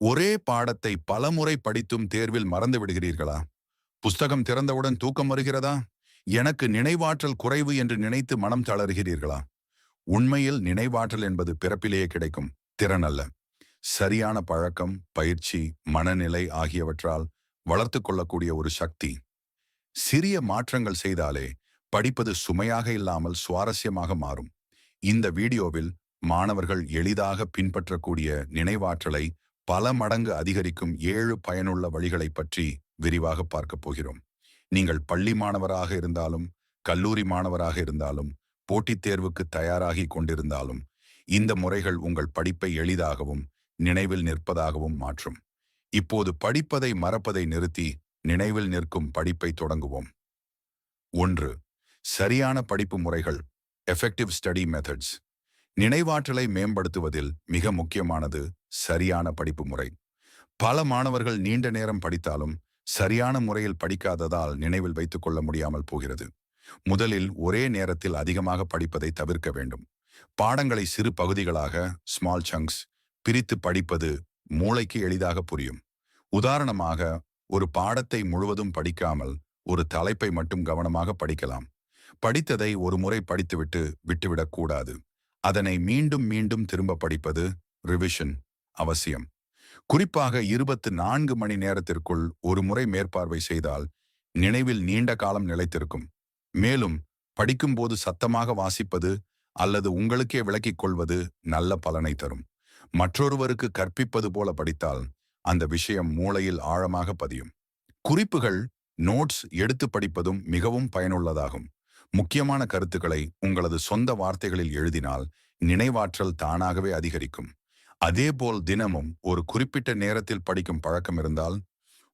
ஒரே பாடத்தை பலமுறை படித்தும் தேர்வில் மறந்து விடுகிறீர்களா புஸ்தகம் திறந்தவுடன் தூக்கம் வருகிறதா? எனக்கு நினைவாற்றல் குறைவு என்று நினைத்து மனம் தளர்கிறீர்களா? உண்மையில் நினைவாற்றல் என்பது பிறப்பிலேயே கிடைக்கும் திறன் அல்ல. சரியான பழக்கம் பயிற்சி மனநிலை ஆகியவற்றால் வளர்த்து கொள்ளக்கூடிய ஒரு சக்தி. சிறிய மாற்றங்கள் செய்தாலே படிப்பது சுமையாக இல்லாமல் சுவாரஸ்யமாக மாறும். இந்த வீடியோவில் மாணவர்கள் எளிதாக பின்பற்றக்கூடிய நினைவாற்றலை பல மடங்கு அதிகரிக்கும் ஏழு பயனுள்ள வழிகளை பற்றி விரிவாக பார்க்கப் போகிறோம். நீங்கள் பள்ளி மாணவராக இருந்தாலும் கல்லூரி மாணவராக இருந்தாலும் போட்டித் தேர்வுக்கு தயாராகி கொண்டிருந்தாலும் இந்த முறைகள் உங்கள் படிப்பை எளிதாகவும் நினைவில் நிற்பதாகவும் மாற்றும். இப்போது படிப்பதை மறப்பதை நிறுத்தி நினைவில் நிற்கும் படிப்பை தொடங்குவோம். ஒன்று சரியான படிப்பு முறைகள் எஃபெக்டிவ் ஸ்டடி மெத்தட்ஸ் நினைவாற்றலை மேம்படுத்துவதில் மிக முக்கியமானது சரியான படிப்பு முறை. பல மாணவர்கள் நீண்ட நேரம் படித்தாலும் சரியான முறையில் படிக்காததால் நினைவில் வைத்துக் கொள்ள முடியாமல் போகிறது. முதலில் ஒரே நேரத்தில் அதிகமாக படிப்பதை தவிர்க்க வேண்டும். பாடங்களை சிறு பகுதிகளாக ஸ்மால் சங்க்ஸ் பிரித்து படிப்பது மூளைக்கு எளிதாக புரியும். உதாரணமாக ஒரு பாடத்தை முழுவதும் படிக்காமல் ஒரு தலைப்பை மட்டும் கவனமாக படிக்கலாம். படித்ததை ஒரு முறை படித்துவிட்டு விட்டுவிடக் கூடாது. அதனை மீண்டும் மீண்டும் திரும்ப படிப்பது ரிவிஷன் அவசியம். குறிப்பாக இருபத்து நான்கு மணி நேரத்திற்குள் ஒரு முறை மேற்பார்வை செய்தால் நினைவில் நீண்ட காலம் நிலைத்திருக்கும். மேலும் படிக்கும்போது சத்தமாக வாசிப்பது அல்லது உங்களுக்கே விளக்கிக் கொள்வது நல்ல பலனை தரும். மற்றொருவருக்கு கற்பிப்பது போல படித்தால் அந்த விஷயம் மூளையில் ஆழமாக பதியும். குறிப்புகள் நோட்ஸ் எடுத்து படிப்பதும் மிகவும் பயனுள்ளதாகும். முக்கியமான கருத்துக்களை உங்களது சொந்த வார்த்தைகளில் எழுதினால் நினைவாற்றல் தானாகவே அதிகரிக்கும். அதேபோல் தினமும் ஒரு குறிப்பிட்ட நேரத்தில் படிக்கும் பழக்கம் இருந்தால்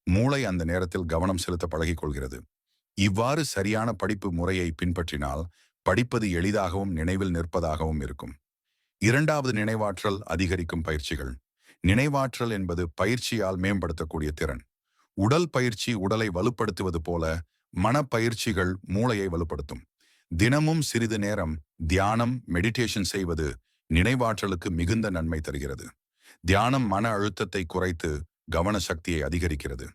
மூளை அந்த நேரத்தில் கவனம் செலுத்த பழகிக் கொள்கிறது இவ்வாறு சரியான படிப்பு முறையை பின்பற்றினால் படிப்பது எளிதாகவும் நினைவில் நிற்பதாகவும் இருக்கும். இரண்டாவது நினைவாற்றல் அதிகரிக்கும் பயிற்சிகள். நினைவாற்றல் என்பது பயிற்சியால் மேம்படுத்தக்கூடிய திறன். உடல் பயிற்சி உடலை வலுப்படுத்துவது போல மனப்பயிற்சிகள் மூளையை வலுப்படுத்தும். தினமும் சிறிது நேரம் தியானம் மெடிடேஷன் செய்வது நினைவாற்றலுக்கு மிகுந்த நன்மை தருகிறது. தியானம் மன அழுத்தத்தை குறைத்து கவன சக்தியை அதிகரிக்கிறது.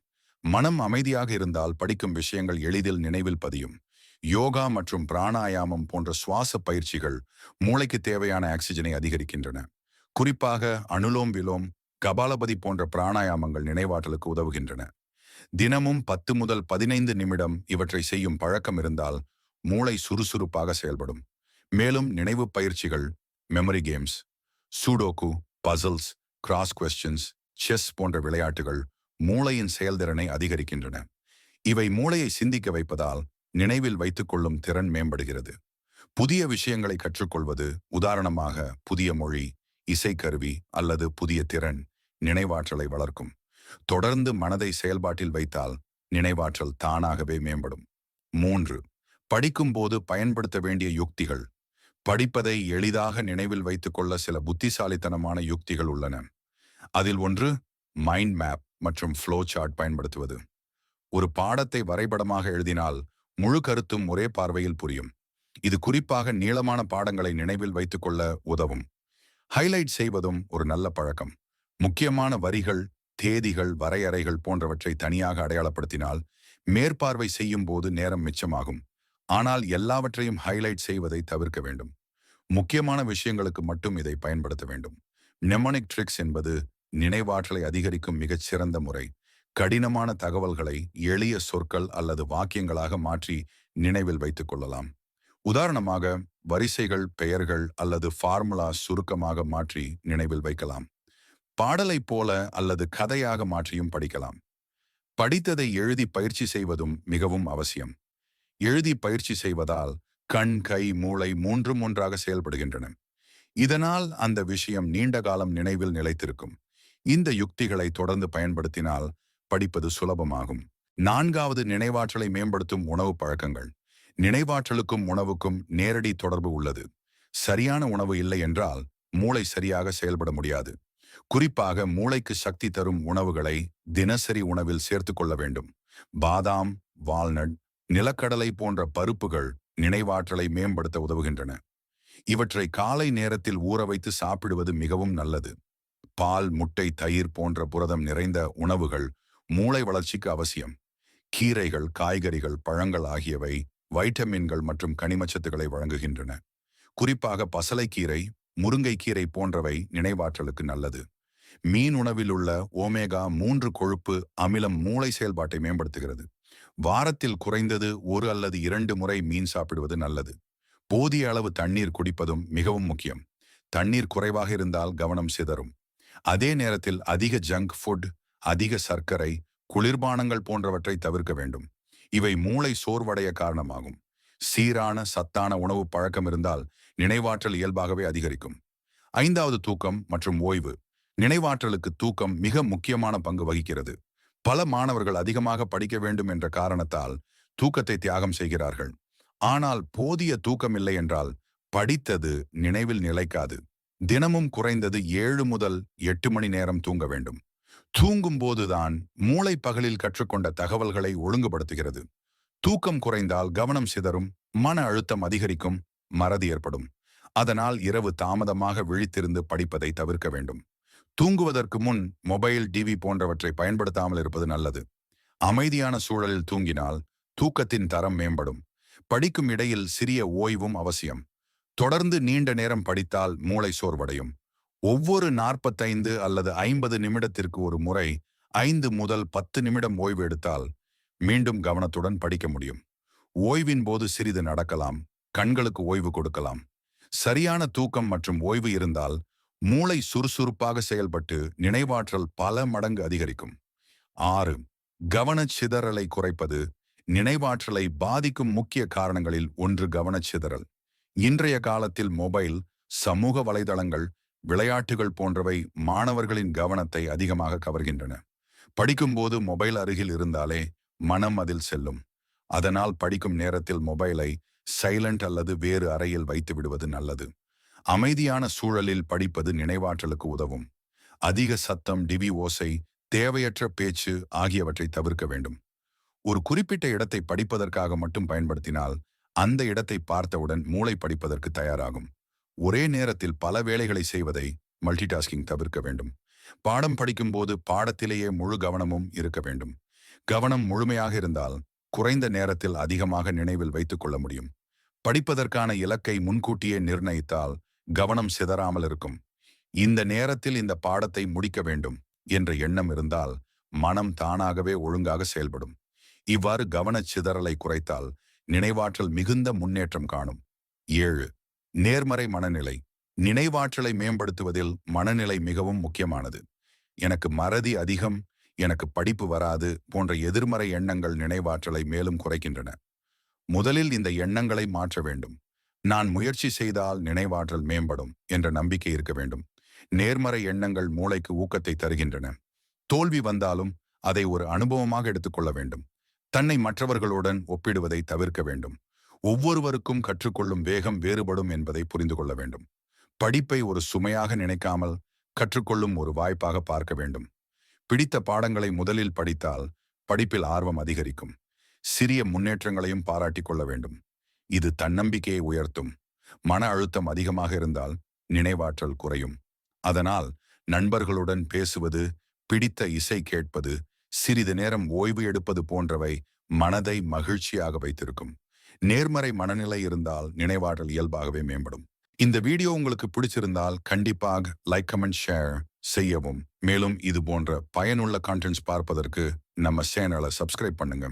மனம் அமைதியாக இருந்தால் படிக்கும் விஷயங்கள் எளிதில் நினைவில் பதியும். யோகா மற்றும் பிராணாயாமம் போன்ற சுவாச பயிற்சிகள் மூளைக்கு தேவையான ஆக்சிஜனை அதிகரிக்கின்றன. குறிப்பாக அனுலோம் விலோம் கபாலபதி போன்ற பிராணாயாமங்கள் நினைவாற்றலுக்கு உதவுகின்றன. தினமும் பத்து முதல் பதினைந்து நிமிடம் இவற்றை செய்யும் பழக்கம் இருந்தால் மூளை சுறுசுறுப்பாக செயல்படும். மேலும் நினைவு பயிற்சிகள் memory games sudoku puzzles cross questions chess போன்ற விளையாட்டுகள் மூளையின் செயல்திறனை அதிகரிக்கின்றன. இவை மூளையை சிந்திக்க வைப்பதால் நினைவில் வைத்துக்கொள்ளும் திறன் மேம்படுகிறது. புதிய விஷயங்களை கற்றுக்கொள்வது உதாரணமாக புதிய மொழி இசைக்கருவி அல்லது புதிய திறன் நினைவாற்றலை வளர்க்கும். தொடர்ந்து மனதை செயல்பாட்டில் வைத்தால் நினைவாற்றல் தானாகவே மேம்படும். மூன்று படிக்கும்போது பயன்படுத்த வேண்டிய யுக்திகள். படிப்பதை எளிதாக நினைவில் வைத்துக்கொள்ள சில புத்திசாலித்தனமான யுக்திகள் உள்ளன. அதில் ஒன்று மைண்ட் மேப் மற்றும் ஃப்ளோ சார்ட் பயன்படுத்துவது. ஒரு பாடத்தை வரைபடமாக எழுதினால் முழு கருத்தும் ஒரே பார்வையில் புரியும். இது குறிப்பாக நீளமான பாடங்களை நினைவில் வைத்துக்கொள்ள உதவும். ஹைலைட் செய்வதும் ஒரு நல்ல பழக்கம். முக்கியமான வரிகள் தேதிகள் வரையறைகள் போன்றவற்றை தனியாக அடையாளப்படுத்தினால் மேற்பார்வை செய்யும் போது நேரம் மிச்சமாகும். ஆனால் எல்லாவற்றையும் ஹைலைட் செய்வதை தவிர்க்க வேண்டும். முக்கியமான விஷயங்களுக்கு மட்டும் இதை பயன்படுத்த வேண்டும். நெமனிக் ட்ரிக்ஸ் என்பது நினைவாற்றலை அதிகரிக்கும் மிகச் சிறந்த முறை. கடினமான தகவல்களை எளிய சொற்கள் அல்லது வாக்கியங்களாக மாற்றி நினைவில் வைத்துக் கொள்ளலாம். உதாரணமாக வரிசைகள் பெயர்கள் அல்லது ஃபார்முலா சுருக்கமாக மாற்றி நினைவில் வைக்கலாம். பாடலைப் போல அல்லது கதையாக மாற்றியும் படிக்கலாம். படித்ததை எழுதி பயிற்சி செய்வதும் மிகவும் அவசியம். எழுதி பயிற்சி செய்வதால் கண் கை மூளை மூன்றும் ஒன்றாக செயல்படுகின்றன. இதனால் அந்த விஷயம் நீண்ட காலம் நினைவில் நிலைத்திருக்கும். இந்த யுக்திகளை தொடர்ந்து பயன்படுத்தினால் படிப்பது சுலபமாகும். நான்காவது நினைவாற்றலை மேம்படுத்தும் உணவு பழக்கங்கள். நினைவாற்றலுக்கும் உணவுக்கும் நேரடி தொடர்பு உள்ளது. சரியான உணவு இல்லை என்றால் மூளை சரியாக செயல்பட முடியாது. குறிப்பாக மூளைக்கு சக்தி தரும் உணவுகளை தினசரி உணவில் சேர்த்து கொள்ள வேண்டும். பாதாம் வால்நட் நிலக்கடலை போன்ற பருப்புகள் நினைவாற்றலை மேம்படுத்த உதவுகின்றன. இவற்றை காலை நேரத்தில் ஊற வைத்து சாப்பிடுவது மிகவும் நல்லது. பால் முட்டை தயிர் போன்ற புரதம் நிறைந்த உணவுகள் மூளை வளர்ச்சிக்கு அவசியம். கீரைகள் காய்கறிகள் பழங்கள் ஆகியவை வைட்டமின்கள் மற்றும் கனிமச்சத்துக்களை வழங்குகின்றன. குறிப்பாக பசலைக்கீரை முருங்கைக்கீரை போன்றவை நினைவாற்றலுக்கு நல்லது. மீன் உணவில் உள்ள ஓமேகா மூன்று கொழுப்பு அமிலம் மூளை செயல்பாட்டை மேம்படுத்துகிறது. வாரத்தில் குறைந்தது ஒரு அல்லது இரண்டு முறை மீன் சாப்பிடுவது நல்லது. போதிய அளவு தண்ணீர் குடிப்பதும் மிகவும் முக்கியம். தண்ணீர் குறைவாக இருந்தால் கவனம் சிதறும். அதே நேரத்தில் அதிக ஜங்க் ஃபுட் அதிக சர்க்கரை குளிர்பானங்கள் போன்றவற்றை தவிர்க்க வேண்டும். இவை மூளை சோர்வடைய காரணமாகும். சீரான சத்தான உணவு பழக்கம் இருந்தால் நினைவாற்றல் இயல்பாகவே அதிகரிக்கும். ஐந்தாவது தூக்கம் மற்றும் ஓய்வு. நினைவாற்றலுக்கு தூக்கம் மிக முக்கியமான பங்கு வகிக்கிறது. பல மாணவர்கள் அதிகமாக படிக்க வேண்டும் என்ற காரணத்தால் தூக்கத்தை தியாகம் செய்கிறார்கள். ஆனால் போதிய தூக்கம் இல்லை என்றால் படித்தது நினைவில் நிலைக்காது. தினமும் குறைந்தது ஏழு முதல் எட்டு மணி நேரம் தூங்க வேண்டும். தூங்கும் போதுதான் மூளை பகலில் கற்றுக்கொண்ட தகவல்களை ஒழுங்குபடுத்துகிறது. தூக்கம் குறைந்தால் கவனம் சிதறும் மன அழுத்தம் அதிகரிக்கும் மறதி ஏற்படும். அதனால் இரவு தாமதமாக விழித்திருந்து படிப்பதை தவிர்க்க வேண்டும். தூங்குவதற்கு முன் மொபைல் டிவி போன்றவற்றை பயன்படுத்தாமல் இருப்பது நல்லது. அமைதியான சூழலில் தூங்கினால் தூக்கத்தின் தரம் மேம்படும். படிக்கும் இடையில் சிறிய ஓய்வும் அவசியம். தொடர்ந்து நீண்ட நேரம் படித்தால் மூளை சோர்வடையும். ஒவ்வொரு நாற்பத்தைந்து அல்லது ஐம்பது நிமிடத்திற்கு ஒரு முறை ஐந்து முதல் பத்து நிமிடம் ஓய்வு எடுத்தால் மீண்டும் கவனத்துடன் படிக்க முடியும். ஓய்வின் போது சிறிது நடக்கலாம். கண்களுக்கு ஓய்வு கொடுக்கலாம். சரியான தூக்கம் மற்றும் ஓய்வு இருந்தால் மூளை சுறுசுறுப்பாக செயல்பட்டு நினைவாற்றல் பல மடங்கு அதிகரிக்கும். ஆறு கவனச்சிதறலை குறைப்பது நினைவாற்றலை பாதிக்கும் முக்கிய காரணங்களில் ஒன்று கவனச்சிதறல். இன்றைய காலத்தில் மொபைல் சமூக வலைதளங்கள் விளையாட்டுகள் போன்றவை மாணவர்களின் கவனத்தை அதிகமாக கவர்கின்றன. படிக்கும்போது மொபைல் அருகில் இருந்தாலே மனம் அதில் செல்லும். அதனால் படிக்கும் நேரத்தில் மொபைலை சைலண்ட் அல்லது வேறு அறையில் வைத்து விடுவது நல்லது. அமைதியான சூழலில் படிப்பது நினைவாற்றலுக்கு உதவும். அதிக சத்தம் டிவி ஓசை தேவையற்ற பேச்சு ஆகியவற்றை தவிர்க்க வேண்டும். ஒரு குறிப்பிட்ட இடத்தை படிப்பதற்காக மட்டும் பயன்படுத்தினால் அந்த இடத்தை பார்த்தவுடன் மூளை படிப்பதற்கு தயாராகும். ஒரே நேரத்தில் பல வேலைகளை செய்வதை மல்டிடாஸ்கிங் தவிர்க்க வேண்டும். பாடம் படிக்கும்போது பாடத்திலேயே முழு கவனமும் இருக்க வேண்டும். கவனம் முழுமையாக இருந்தால் குறைந்த நேரத்தில் அதிகமாக நினைவில் வைத்துக் கொள்ள முடியும். படிப்பதற்கான இலக்கை முன்கூட்டியே நிர்ணயித்தால் கவனம் சிதறாமல் இருக்கும். இந்த நேரத்தில் இந்த பாடத்தை முடிக்க வேண்டும் என்ற எண்ணம் இருந்தால் மனம் தானாகவே ஒழுங்காக செயல்படும். இவ்வாறு கவனச் சிதறலை குறைத்தால் நினைவாற்றல் மிகுந்த முன்னேற்றம் காணும். ஏழு நேர்மறை மனநிலை. நினைவாற்றலை மேம்படுத்துவதில் மனநிலை மிகவும் முக்கியமானது. எனக்கு மறதி அதிகம் எனக்கு படிப்பு வராது போன்ற எதிர்மறை எண்ணங்கள் நினைவாற்றலை மேலும் குறைக்கின்றன. முதலில் இந்த எண்ணங்களை மாற்ற வேண்டும். நான் முயற்சி செய்தால் நினைவாற்றல் மேம்படும் என்ற நம்பிக்கை இருக்க வேண்டும். நேர்மறை எண்ணங்கள் மூளைக்கு ஊக்கத்தை தருகின்றன. தோல்வி வந்தாலும் அதை ஒரு அனுபவமாக எடுத்துக்கொள்ள வேண்டும். தன்னை மற்றவர்களுடன் ஒப்பிடுவதை தவிர்க்க வேண்டும். ஒவ்வொருவருக்கும் கற்றுக்கொள்ளும் வேகம் வேறுபடும் என்பதை புரிந்து கொள்ள வேண்டும். படிப்பை ஒரு சுமையாக நினைக்காமல் கற்றுக்கொள்ளும் ஒரு வாய்ப்பாக பார்க்க வேண்டும். பிடித்த பாடங்களை முதலில் படித்தால் படிப்பில் ஆர்வம் அதிகரிக்கும். சிறிய முன்னேற்றங்களையும் பாராட்டிக் கொள்ள வேண்டும். இது தன்னம்பிக்கையை உயர்த்தும். மன அழுத்தம் அதிகமாக இருந்தால் நினைவாற்றல் குறையும். அதனால் நண்பர்களுடன் பேசுவது பிடித்த இசை கேட்பது சிறிது நேரம் ஓய்வு எடுப்பது போன்றவை மனதை மகிழ்ச்சியாக வைத்திருக்கும். நேர்மறை மனநிலை இருந்தால் நினைவாற்றல் இயல்பாகவே மேம்படும். இந்த வீடியோ உங்களுக்கு பிடிச்சிருந்தால் கண்டிப்பாக லைக் கமெண்ட் ஷேர் செய்யவும். மேலும் இது போன்ற பயனுள்ள கான்டென்ட்ஸ் பார்ப்பதற்கு நம்ம சேனலை சப்ஸ்கிரைப் பண்ணுங்க.